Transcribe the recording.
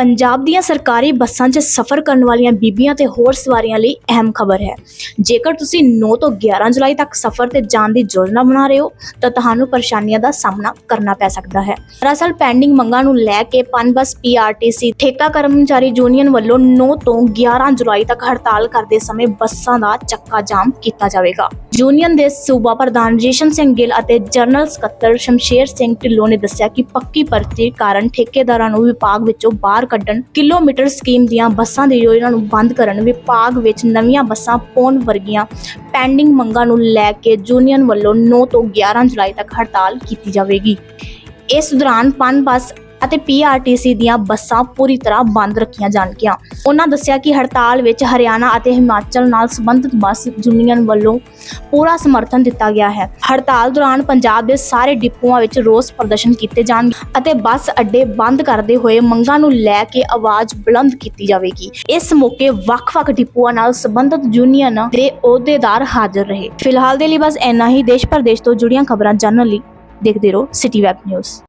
ਪੰਜਾਬ ਦੀਆਂ ਸਰਕਾਰੀ ਬੱਸਾਂ 'ਚ ਸਫ਼ਰ ਕਰਨ ਵਾਲੀਆਂ ਬੀਬੀਆਂ ਤੇ ਹੋਰ ਸਵਾਰੀਆਂ ਲਈ ਅਹਿਮ ਖਬਰ ਹੈ। ਜੇਕਰ ਤੁਸੀਂ 9 ਤੋਂ 11 ਜੁਲਾਈ ਤੱਕ ਸਫ਼ਰ ਤੇ ਜਾਣ ਦੀ ਯੋਜਨਾ ਬਣਾ ਰਹੇ ਹੋ, ਤਾਂ ਤੁਹਾਨੂੰ ਪਰੇਸ਼ਾਨੀਆਂ ਦਾ ਸਾਹਮਣਾ ਕਰਨਾ ਪੈ ਸਕਦਾ ਹੈ। ਦਰਅਸਲ ਪੈਂਡਿੰਗ ਮੰਗਾਂ ਨੂੰ ਲੈ ਕੇ ਪਨਬਸ ਪੀਆਰਟੀਸੀ ਠੇਕਾ ਕਰਮਚਾਰੀ ਯੂਨੀਅਨ ਵੱਲੋਂ 9 ਤੋਂ 11 ਜੁਲਾਈ ਤੱਕ ਹੜਤਾਲ ਕਰਦੇ ਸਮੇਂ ਬੱਸਾਂ ਦਾ ਚੱਕਾ ਜਾਮ ਕੀਤਾ ਜਾਵੇਗਾ। ਯੂਨੀਅਨ ਦੇ ਸੂਬਾ ਪ੍ਰਧਾਨ ਜੇਸ਼ਨ ਸਿੰਘ ਗਿੱਲ ਅਤੇ ਜਨਰਲ ਸਕੱਤਰ ਸ਼ਮਸ਼ੇਰ ਸਿੰਘ ਢਿੱਲੋਂ ਨੇ ਦੱਸਿਆ ਕਿ ਪੱਕੀ ਪਰਚੀ ਕਾਰਨ ਠੇਕੇਦਾਰਾਂ ਨੂੰ ਵਿਭਾਗ ਵਿੱਚੋਂ ਬਾਹਰ ਕੱਢਣ, ਕਿਲੋਮੀਟਰ ਸਕੀਮ ਦੀਆਂ ਬੱਸਾਂ ਦੀ ਯੋਜਨਾ ਨੂੰ ਬੰਦ ਕਰਨ, ਵਿਭਾਗ ਵਿੱਚ ਨਵੀਆਂ ਬੱਸਾਂ ਪਾਉਣ ਵਰਗੀਆਂ ਪੈਂਡਿੰਗ ਮੰਗਾਂ ਨੂੰ ਲੈ ਕੇ ਯੂਨੀਅਨ ਵੱਲੋਂ 9 ਤੋਂ 11 ਜੁਲਾਈ ਤੱਕ ਹੜਤਾਲ ਕੀਤੀ ਜਾਵੇਗੀ। ਇਸ ਦੌਰਾਨ ਪਨ ਬੱਸ ਅਤੇ ਪੀਆਰਟੀਸੀ ਦੀਆਂ ਬੱਸਾਂ ਪੂਰੀ ਤਰ੍ਹਾਂ ਬੰਦ ਰੱਖੀਆਂ ਜਾਣਗੀਆਂ। ਉਹਨਾਂ ਦੱਸਿਆ ਕਿ ਹੜਤਾਲ ਵਿੱਚ ਹਰਿਆਣਾ ਅਤੇ ਹਿਮਾਚਲ ਨਾਲ ਸੰਬੰਧਿਤ ਬੱਸ ਯੂਨੀਅਨ ਵੱਲੋਂ ਪੂਰਾ ਸਮਰਥਨ ਦਿੱਤਾ ਗਿਆ ਹੈ। ਹੜਤਾਲ ਦੌਰਾਨ ਪੰਜਾਬ ਦੇ ਸਾਰੇ ਡਿਪੂਆਂ ਵਿੱਚ ਰੋਸ ਪ੍ਰਦਰਸ਼ਨ ਕੀਤੇ ਜਾਣਗੇ ਅਤੇ ਬੱਸ ਅੱਡੇ ਬੰਦ ਕਰਦੇ ਹੋਏ ਮੰਗਾਂ ਨੂੰ ਲੈ ਕੇ ਆਵਾਜ਼ ਬੁਲੰਦ ਕੀਤੀ ਜਾਵੇਗੀ। ਇਸ ਮੌਕੇ ਵੱਖ-ਵੱਖ ਡਿਪੂਆਂ ਨਾਲ ਸੰਬੰਧਿਤ ਯੂਨੀਅਨ ਦੇ ਅਹੁਦੇਦਾਰ ਹਾਜ਼ਰ ਰਹੇ। ਫਿਲਹਾਲ ਦੇ ਲਈ ਬਸ ਇੰਨਾ ਹੀ। ਦੇਸ਼ ਪ੍ਰਦੇਸ਼ ਤੋਂ ਜੁੜੀਆਂ ਖਬਰਾਂ ਜਾਣਨ ਲਈ ਦੇਖਦੇ ਰਹੋ ਸਿਟੀ ਵੈਬ ਨਿਊਜ਼